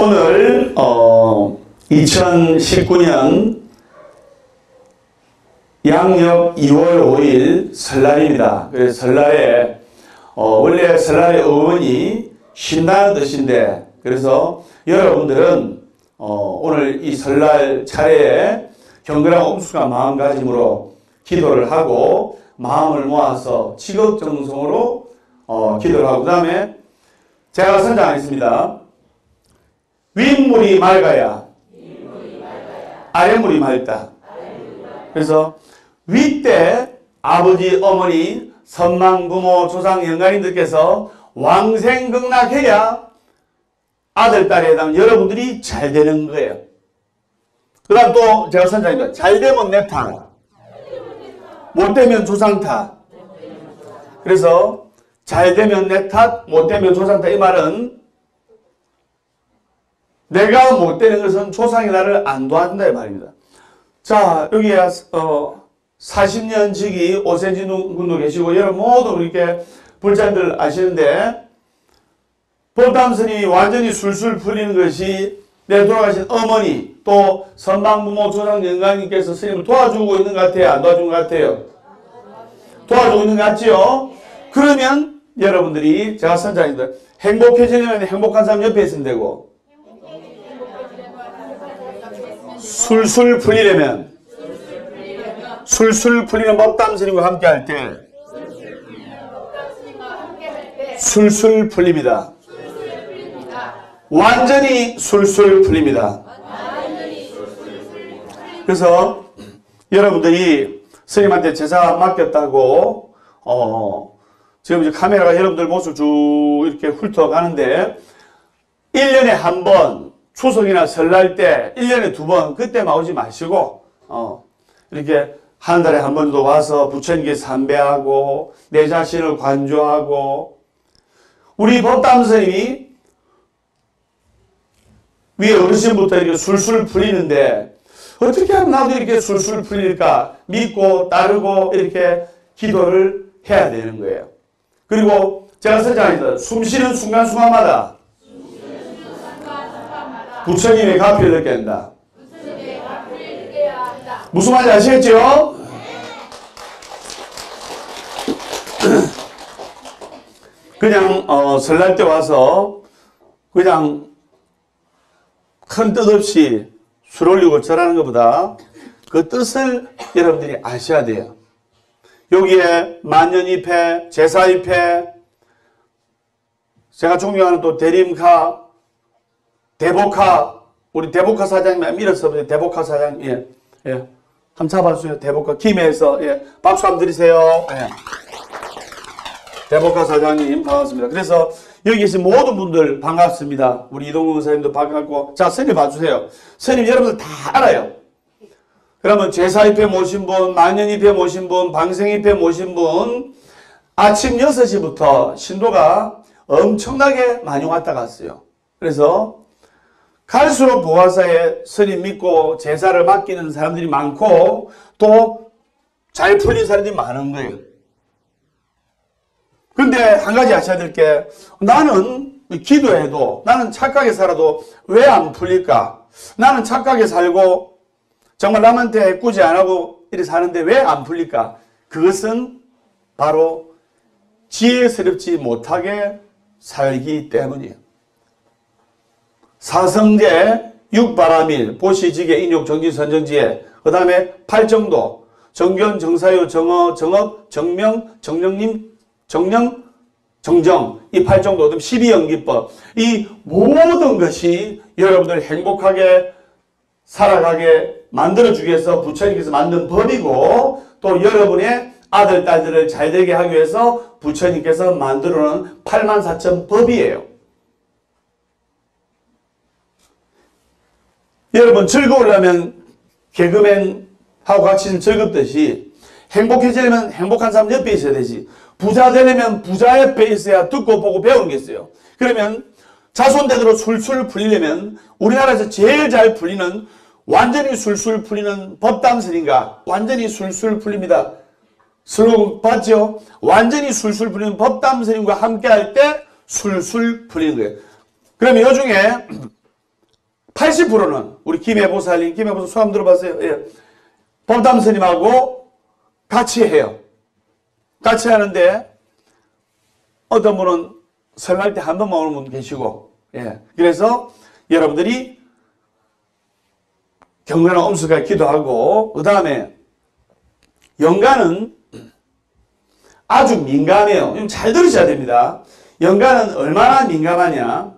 오늘 어, 2019년 양력 2월 5일 설날입니다. 그래서 설날에 어, 원래 설날의 어원이 쉰다는 뜻인데 그래서 여러분들은 어, 오늘 이 설날 차례에 경건한 엄숙한 마음가짐으로 기도를 하고 마음을 모아서 지극정성으로 어, 기도를 하고 그 다음에 제가 선장하겠습니다. 윗물이 맑아야 아래물이 맑다. 그래서 윗대 아버지 어머니 선망 부모 조상 영가님들께서 왕생극락해야 아들 딸에 해당 여러분들이 잘 되는 거예요. 그 다음 또 제가 선장입니다. 잘 되면 내 탓. 못 되면 조상 탓. 그래서 잘 되면 내 탓, 못 되면 조상 탓. 이 말은 내가 못 되는 것은 조상이 나를 안 도와준다 이 말입니다. 자 여기에 어, 40년 지기 오세진 군도 계시고 여러분 모두 이렇게 불자들 아시는데 법담 스님이 완전히 술술 풀리는 것이 내 돌아가신 어머니 또 선방부모 조상 영감님께서 스님을 도와주고 있는 것 같아요? 안 도와주는 것 같아요? 도와주고 있는 것 같지요? 그러면 여러분들이 제가 선장님들 행복해지려면 행복한 사람 옆에 있으면 되고 술술 풀리려면 술술 풀리는 법담 스님과 함께 할 때 술술 풀립니다. 완전히 술술 풀립니다. 그래서 여러분들이 스님한테 제사 맡겼다고 어 지금 이제 카메라가 여러분들 모습 쭉 이렇게 훑어가는데 1년에 한번 추석이나 설날 때 1년에 두 번 그때만 오지 마시고 어 이렇게 한 달에 한 번도 와서 부처님께 삼배하고 내 자신을 관조하고 우리 법담 스님이 위에 어르신부터 이렇게 술술 풀리는데 어떻게 하면 나도 이렇게 술술 풀릴까 믿고 따르고 이렇게 기도를 해야 되는 거예요. 그리고 제가 선장합니다. 숨 쉬는 순간순간마다 부처님의 가피를 느껴야 된다. 무슨 말인지 아시겠죠? 그냥 어, 설날 때 와서 그냥 큰 뜻 없이 술 올리고 절하는 것보다 그 뜻을 여러분들이 아셔야 돼요. 여기에 만년입회, 제사입회, 제가 존경하는 또 대림카, 대복카, 우리 대복카 사장님 밀었어 대복카 사장님, 예, 예. 한번 잡아주세요. 대복카 김해에서, 예. 박수 한번 드리세요. 예. 대복카 사장님 반갑습니다. 그래서 여기 계신 모든 분들 반갑습니다. 우리 이동훈 선생님도 반갑고 자 스님 봐주세요. 스님 여러분들 다 알아요. 그러면 제사입회 모신 분, 만년입회 모신 분, 방생입회 모신 분 아침 6시부터 신도가 엄청나게 많이 왔다 갔어요. 그래서 갈수록 보화사에 스님 믿고 제사를 맡기는 사람들이 많고 또 잘 풀린 사람들이 많은 거예요. 근데 한 가지 아셔야 될 게 나는 기도해도 나는 착하게 살아도 왜 안 풀릴까? 나는 착하게 살고 정말 남한테 꾸지 안 하고 이렇게 사는데 왜 안 풀릴까? 그것은 바로 지혜스럽지 못하게 살기 때문이에요. 사성제, 육바라밀, 보시지계, 인욕, 정진, 선정지혜, 그 다음에 팔정도, 정견, 정사유, 정어, 정업, 정명, 정령님, 정령, 정정, 이 팔정도, 그다음 12연기법, 이 모든 것이 여러분들 행복하게 살아가게 만들어주기 위해서 부처님께서 만든 법이고 또 여러분의 아들, 딸들을 잘 되게 하기 위해서 부처님께서 만들어 놓은 8만 4천 법이에요. 여러분 즐거우려면 개그맨하고 같이 즐겁듯이 행복해지려면 행복한 사람 옆에 있어야 되지. 부자 되려면 부자 옆에 있어야 듣고 보고 배우는 게 있어요. 그러면 자손대대로 술술 풀리려면 우리나라에서 제일 잘 풀리는 완전히 술술 풀리는 법담설인가 완전히 술술 풀립니다. 슬로건 봤죠? 완전히 술술 풀리는 법담설인과 함께 할 때 술술 풀리는 거예요. 그러면 요 중에 80%는 우리 김해보살님, 김해보살 수함 들어봤어요? 예. 법담 스님하고 같이 해요. 같이 하는데 어떤 분은 설날 때 한 번만 오는 분 계시고, 예. 그래서 여러분들이 경건한 엄숙하게 기도하고, 그 다음에 연간은 아주 민감해요. 좀잘 들으셔야 됩니다. 연간은 얼마나 민감하냐?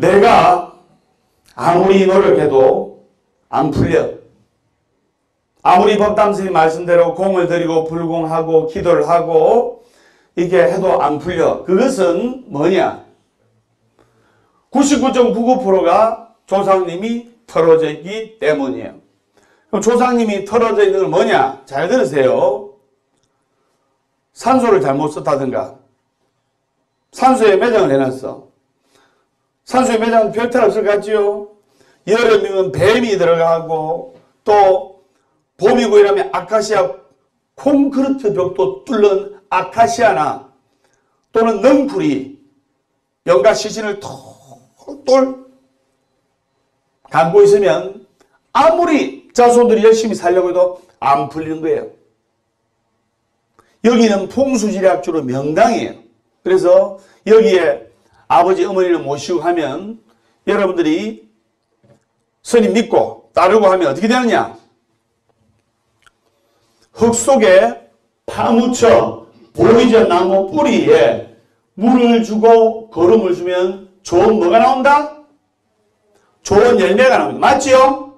내가 아무리 노력해도 안 풀려. 아무리 법담스님 말씀대로 공을 들이고 불공하고 기도를 하고 이게 해도 안 풀려. 그것은 뭐냐? 99.99%가 조상님이 털어져 있기 때문이에요. 그럼 조상님이 털어져 있는 건 뭐냐? 잘 들으세요. 산소를 잘못 썼다든가 산소에 매장을 해놨어. 산소에 매장은 별탈 없을 것 같지요? 여름이면 뱀이 들어가고 또 봄이고 이러면 아카시아 콘크리트 벽도 뚫는 아카시아나 또는 넝풀이 연가 시신을 똘똘 감고 있으면 아무리 자손들이 열심히 살려고 해도 안 풀리는 거예요. 여기는 풍수지리학주로 명당이에요. 그래서 여기에 아버지 어머니를 모시고 하면 여러분들이 스님 믿고 따르고 하면 어떻게 되느냐? 흙 속에 파묻혀 보이전 나무 뿌리에 물을 주고 거름을 주면 좋은 뭐가 나온다? 좋은 열매가 나옵니다. 맞지요?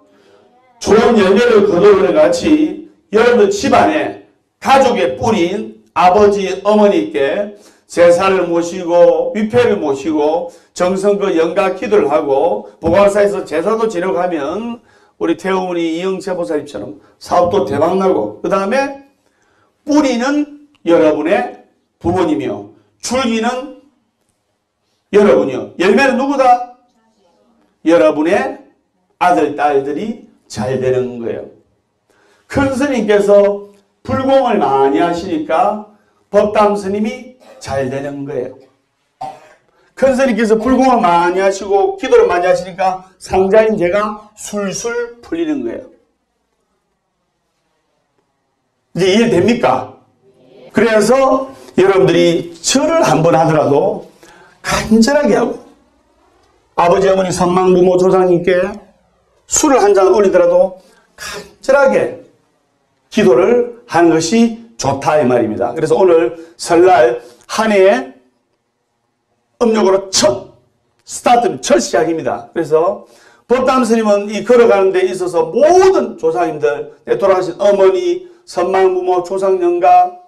좋은 열매를 거두는 같이 여러분들 집안에 가족의 뿌린 아버지 어머니께 제사를 모시고 위패를 모시고 정성과 영가 기도를 하고 보관사에서 제사도 지내고 하면 우리 태어머니 이영채 보살님처럼 사업도 대박나고 그 다음에 뿌리는 여러분의 부모님이요 줄기는 여러분이요 열매는 누구다? 여러분의 아들 딸들이 잘 되는 거예요. 큰 스님께서 불공을 많이 하시니까 법담 스님이 잘 되는 거예요. 큰 스님께서 불공을 많이 하시고 기도를 많이 하시니까 상자인 제가 술술 풀리는 거예요. 이제 이해됩니까? 그래서 여러분들이 절을 한번 하더라도 간절하게 하고 아버지 어머니 선망 부모 조상님께 술을 한 잔 올리더라도 간절하게 기도를 하는 것이 좋다 이 말입니다. 그래서 오늘 설날 한 해의 음력으로 첫 스타트, 첫 시작입니다. 그래서 법담 스님은 이 걸어가는 데 있어서 모든 조상님들, 돌아가신 어머니, 선망부모, 조상영가,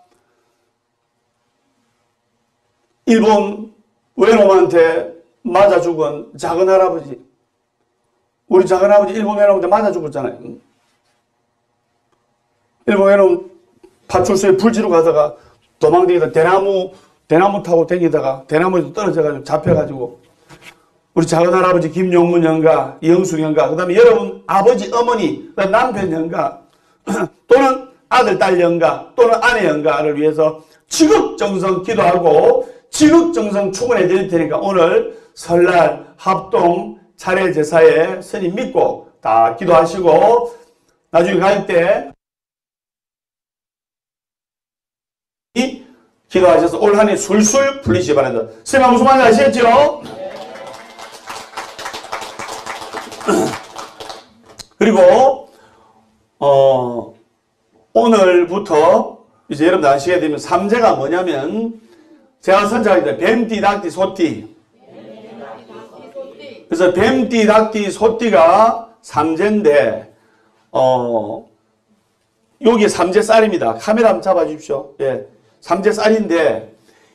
일본 외놈한테 맞아 죽은 작은 할아버지, 우리 작은 할아버지 일본 외놈한테 맞아 죽었잖아요. 일본 외놈 파출소에 불 지르고 가다가 도망다니다 대나무 대나무 타고 다니다가 대나무에서 떨어져가지고 잡혀가지고 우리 작은 할아버지 김용문 형가 이영숙 형가 그 다음에 여러분 아버지 어머니 남편 형가 또는 아들 딸 형가 또는 아내 형가를 위해서 지극정성 기도하고 지극정성 충원해 드릴 테니까 오늘 설날 합동 차례 제사에 스님 믿고 다 기도하시고 나중에 갈 때 기도하셔서 올 한해 술술 풀리시 바랍니다. 선생님 무슨 말인지 아시겠죠? 그리고 어, 오늘부터 이제 여러분들 아시게 되면 삼재가 뭐냐면 제가 선정하기 뱀띠, 닭띠, 소띠 그래서 뱀띠, 닭띠, 소띠가 삼재인데 어, 여기 삼재 쌀입니다. 카메라 한번 잡아주십시오. 예. 삼재 쌀인데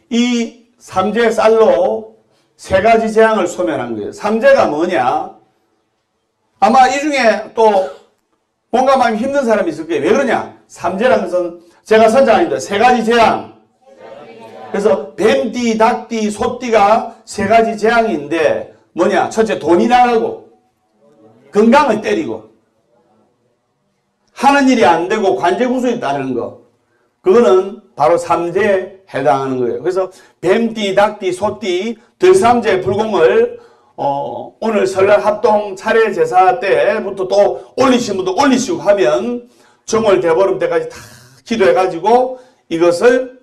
이 삼재 쌀로 세 가지 재앙을 소멸한 거예요. 삼재가 뭐냐? 아마 이 중에 또 뭔가 마음이 힘든 사람이 있을 거예요. 왜 그러냐? 삼재라는 것은 제가 선장합니다. 세 가지 재앙. 그래서 뱀띠, 닭띠, 소띠가 세 가지 재앙인데 뭐냐? 첫째 돈이 나가고 건강을 때리고 하는 일이 안 되고 관제구술이 따르는 거. 그거는 바로 삼재에 해당하는 거예요. 그래서 뱀띠, 닭띠, 소띠 들삼재 불공을 어, 오늘 설날 합동 차례 제사 때부터 또 올리신 분도 올리시고 하면 정월 대보름 때까지 다 기도해가지고 이것을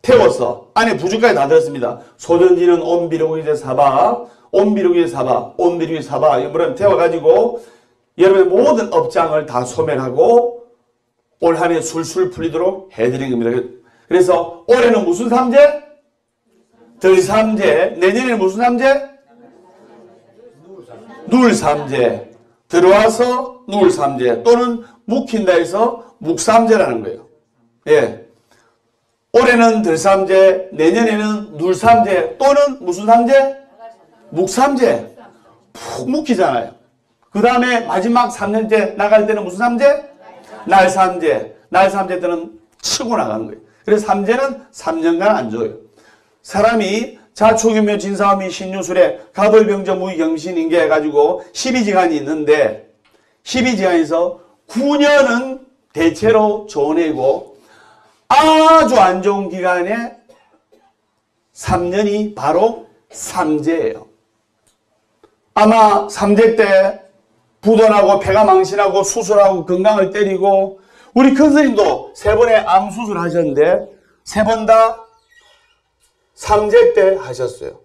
태워서 안에 부주까지 다 들었습니다. 소전지는 온비료기제 사바, 온비료기제 사바, 온비료기제 사바 이런 태워가지고 여러분의 모든 업장을 다 소멸하고 올 한 해 술술 풀리도록 해드린 겁니다. 그래서 올해는 무슨 삼재? 들삼재. 내년에는 무슨 삼재? 누울삼재. 들어와서 누울삼재 또는 묵힌다 해서 묵삼재라는 거예요. 예. 올해는 들삼재, 내년에는 눌삼재 또는 무슨 삼재? 묵삼재. 푹 묵히잖아요. 그 다음에 마지막 3년째 나갈 때는 무슨 삼재? 날 삼재. 날 삼재 때는 치고 나가는 거예요. 그래서 삼재는 3년간 안 줘요. 사람이 자초규묘 진사오미 신유술에 가벌병저 무경신인계 해가지고 12지간이 있는데 12지간에서 9년은 대체로 좋은 해고 아주 안 좋은 기간에 3년이 바로 삼재예요. 아마 삼재 때 부도나고 폐가 망신하고 수술하고 건강을 때리고 우리 큰 스님도 세 번의 암 수술 하셨는데 세 번 다 삼재 때 하셨어요.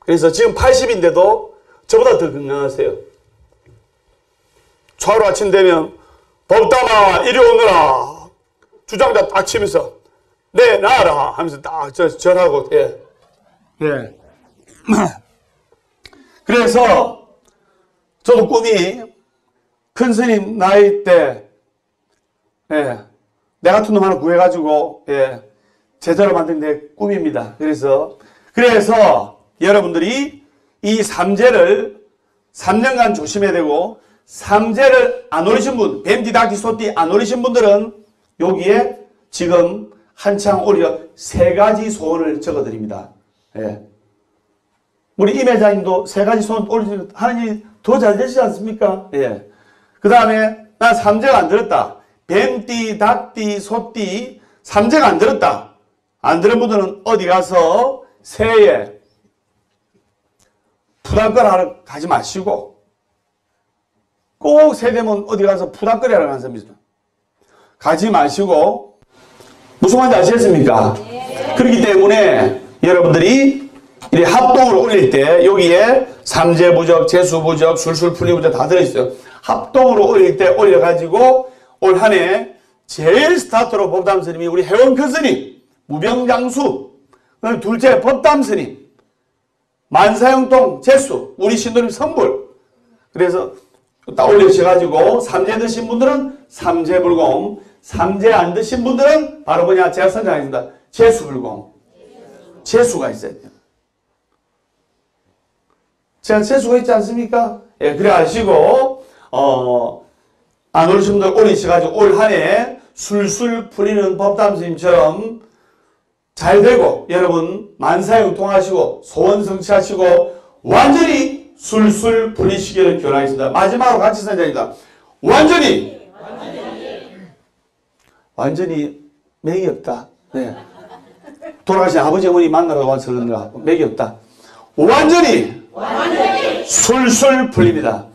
그래서 지금 80인데도 저보다 더 건강하세요. 초하루 아침 되면 법담아 이리 오너라 주장자 딱 치면서 네 나라 하면서 딱 저, 절하고 예. 예. 그래서 저도 꿈이 큰 스님 나이 때 예. 내 같은 놈 하나 구해가지고 예. 제자로 만든 내 꿈입니다. 그래서 그래서 여러분들이 이 삼재를 3년간 조심해야 되고 삼재를 안 올리신 분, 뱀디, 닭디, 소띠 안 올리신 분들은 여기에 지금 한창 오리려 세 가지 소원을 적어드립니다. 예. 우리 임 회장님도 세 가지 소원 올리시면 하나님이 더 잘 되시지 않습니까? 예. 그 다음에 나 삼재가 안 들었다. 뱀띠, 닭띠, 소띠, 삼재가 안 들었다. 안 들은 분들은 어디 가서 새해 부담걸 하러 가지 마시고 꼭 세대면 어디 가서 부담거리 하러 가는 사람이 있어요. 가지 마시고 무슨 말인지 아시겠습니까? 그렇기 때문에 여러분들이 이 합동으로 올릴 때 여기에 삼재부적, 재수부적, 술술풀리부적 다 들어있어요. 합동으로 올릴 때 올려가지고 올 한 해 제일 스타트로 법담 스님이 우리 회원 큰 스님, 무병장수, 둘째 법담 스님, 만사형통 재수, 우리 신도님 선불. 그래서 딱 올리셔가지고 삼재 드신 분들은 삼재불공, 삼재 안 드신 분들은 바로 뭐냐 제가 선정하겠습니다. 재수불공. 재수가 있어야 돼요. 제가 재수가 있지 않습니까? 예, 그래 하시고 어, 안 오르신 분들 올리셔가지고 올 한 해 술술 풀리는 법담 스님처럼 잘 되고 여러분 만사형통하시고 소원 성취하시고 완전히 술술 풀리시기를 기원하겠습니다. 마지막으로 같이 선정입니다. 완전히 완전히 맥이 없다. 네. 돌아가신 아버지 어머니 만나러 와서 그런가 맥이 없다. 완전히 술술 풀립니다.